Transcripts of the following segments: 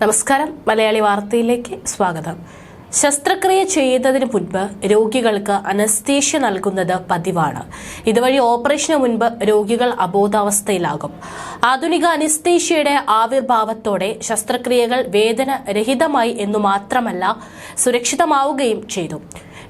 നമസ്കാരം. മലയാളി വാർത്തയിലേക്ക് സ്വാഗതം. ശസ്ത്രക്രിയ ചെയ്യുന്നതിന് മുൻപ് രോഗികൾക്ക് അനസ്തീഷ്യ നൽകുന്നത് പതിവാണ്. ഇതുവഴി ഓപ്പറേഷന് മുൻപ് രോഗികൾ അബോധാവസ്ഥയിലാകും. ആധുനിക അനസ്തീഷ്യയുടെ ആവിർഭാവത്തോടെ ശസ്ത്രക്രിയകൾ വേദന രഹിതമായി എന്നു മാത്രമല്ല സുരക്ഷിതമാവുകയും ചെയ്തു.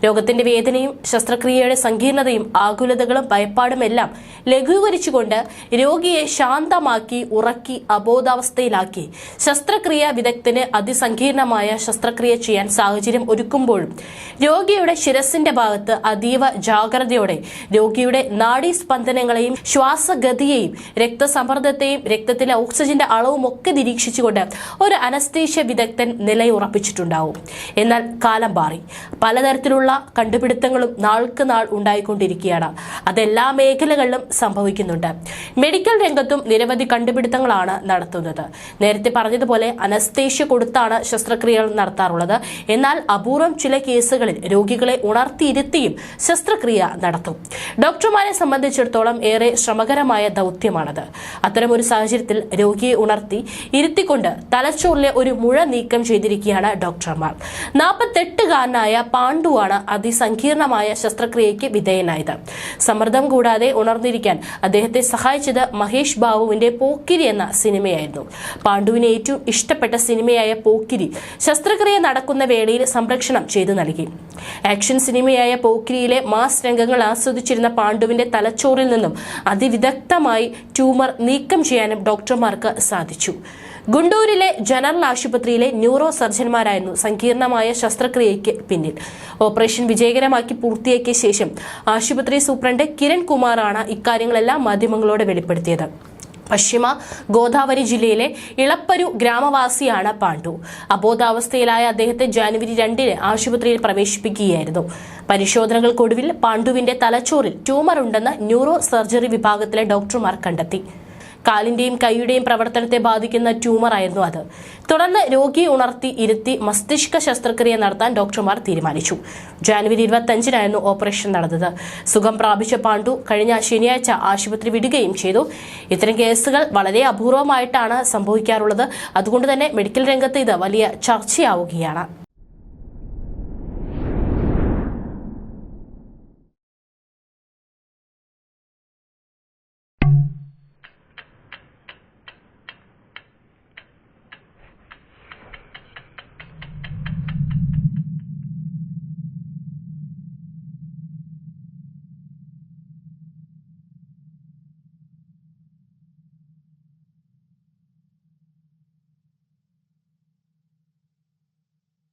രോഗത്തിന്റെ വേദനയും ശസ്ത്രക്രിയയുടെ സങ്കീർണതയും ആകുലതകളും ഭയപ്പാടുമെല്ലാം ലഘൂകരിച്ചുകൊണ്ട് രോഗിയെ ശാന്തമാക്കി ഉറക്കി അബോധാവസ്ഥയിലാക്കി. ശസ്ത്രക്രിയ വിദഗ്ധന് അതിസങ്കീർണമായ ശസ്ത്രക്രിയ ചെയ്യാൻ സാഹചര്യം ഒരുക്കുമ്പോഴും രോഗിയുടെ ശിരസിന്റെ ഭാഗത്ത് അതീവ ജാഗ്രതയോടെ രോഗിയുടെ നാഡീസ്പന്ദനങ്ങളെയും ശ്വാസഗതിയെയും രക്തസമ്മർദ്ദത്തെയും രക്തത്തിലെ ഓക്സിജന്റെ അളവും ഒക്കെ നിരീക്ഷിച്ചുകൊണ്ട് ഒരു അനസ്തീഷ്യ വിദഗ്ധൻ നിലയുറപ്പിച്ചിട്ടുണ്ടാവും. എന്നാൽ കാലം മാറി. പലതരത്തിലുള്ള കണ്ടുപിടുത്തങ്ങളും നാൾക്ക് നാൾ ഉണ്ടായിക്കൊണ്ടിരിക്കുകയാണ്. അതെല്ലാ മേഖലകളിലും സംഭവിക്കുന്നുണ്ട്. മെഡിക്കൽ രംഗത്തും നിരവധി കണ്ടുപിടുത്തങ്ങളാണ് നടത്തുന്നത്. നേരത്തെ പറഞ്ഞതുപോലെ അനസ്തേഷ്യ കൊടുത്താണ് ശസ്ത്രക്രിയകൾ നടത്താറുള്ളത്. എന്നാൽ അപൂർവം ചില കേസുകളിൽ രോഗികളെ ഉണർത്തിയിരുത്തിയും ശസ്ത്രക്രിയ നടത്തും. ഡോക്ടർമാരെ സംബന്ധിച്ചിടത്തോളം ഏറെ ശ്രമകരമായ ദൗത്യമാണത്. അത്തരമൊരു സാഹചര്യത്തിൽ രോഗിയെ ഉണർത്തി ഇരുത്തിക്കൊണ്ട് തലച്ചോറിലെ ഒരു മുഴ നീക്കം ചെയ്തിരിക്കുകയാണ് ഡോക്ടർമാർ. നാൽപ്പത്തെട്ടുകാരനായ പാണ്ഡുവാണ് അതിസങ്കീർണമായ ശസ്ത്രക്രിയയ്ക്ക് വിധേയനായത്. സമ്മർദ്ദം കൂടാതെ ഉണർന്നിരിക്കാൻ അദ്ദേഹത്തെ സഹായിച്ചത് മഹേഷ് ബാബുവിന്റെ പോക്കിരി എന്ന സിനിമയായിരുന്നു. പാണ്ഡുവിന് ഏറ്റവും ഇഷ്ടപ്പെട്ട സിനിമയായ പോക്കിരി ശസ്ത്രക്രിയ നടക്കുന്ന വേളയിൽ സംരക്ഷണം ചെയ്തു നൽകി. ആക്ഷൻ സിനിമയായ പോക്കിരിയിലെ മാസ് രംഗങ്ങൾ ആസ്വദിച്ചിരുന്ന പാണ്ഡുവിന്റെ തലച്ചോറിൽ നിന്നും അതിവിദഗ്ധമായി ട്യൂമർ നീക്കം ചെയ്യാനും ഡോക്ടർമാർക്ക് സാധിച്ചു. ഗുണ്ടൂരിലെ ജനറൽ ആശുപത്രിയിലെ ന്യൂറോ സർജൻമാരായിരുന്നു സങ്കീർണമായ ശസ്ത്രക്രിയയ്ക്ക് പിന്നിൽ. ഓപ്പറേഷൻ വിജയകരമാക്കി പൂർത്തിയാക്കിയ ശേഷം ആശുപത്രി സൂപ്രണ്ട് കിരൺ കുമാറാണ് ഇക്കാര്യങ്ങളെല്ലാം മാധ്യമങ്ങളോട് വെളിപ്പെടുത്തിയത്. പശ്ചിമ ഗോദാവരി ജില്ലയിലെ ഇളപ്പരു ഗ്രാമവാസിയാണ് പാണ്ഡു. അബോധാവസ്ഥയിലായ അദ്ദേഹത്തെ ജാനുവരി രണ്ടിന് ആശുപത്രിയിൽ പ്രവേശിപ്പിക്കുകയായിരുന്നു. പരിശോധനകൾക്കൊടുവിൽ പാണ്ഡുവിന്റെ തലച്ചോറിൽ ട്യൂമർ ഉണ്ടെന്ന് ന്യൂറോ സർജറി വിഭാഗത്തിലെ ഡോക്ടർമാർ കണ്ടെത്തി. കാലിന്റെയും കൈയുടെയും പ്രവർത്തനത്തെ ബാധിക്കുന്ന ട്യൂമർ ആയിരുന്നു അത്. തുടർന്ന് രോഗിയെ ഉണർത്തി ഇരുത്തി മസ്തിഷ്ക ശസ്ത്രക്രിയ നടത്താൻ ഡോക്ടർമാർ തീരുമാനിച്ചു. ജാനുവരി ഇരുപത്തഞ്ചിനായിരുന്നു ഓപ്പറേഷൻ നടന്നത്. സുഖം പ്രാപിച്ച പാണ്ഡു കഴിഞ്ഞ ശനിയാഴ്ച ആശുപത്രി വിടുകയും ചെയ്തു. ഇത്തരം കേസുകൾ വളരെ അപൂർവമായിട്ടാണ് സംഭവിക്കാറുള്ളത്. അതുകൊണ്ട് തന്നെ മെഡിക്കൽ രംഗത്ത് ഇത് വലിയ ചർച്ചയാവുകയാണ്.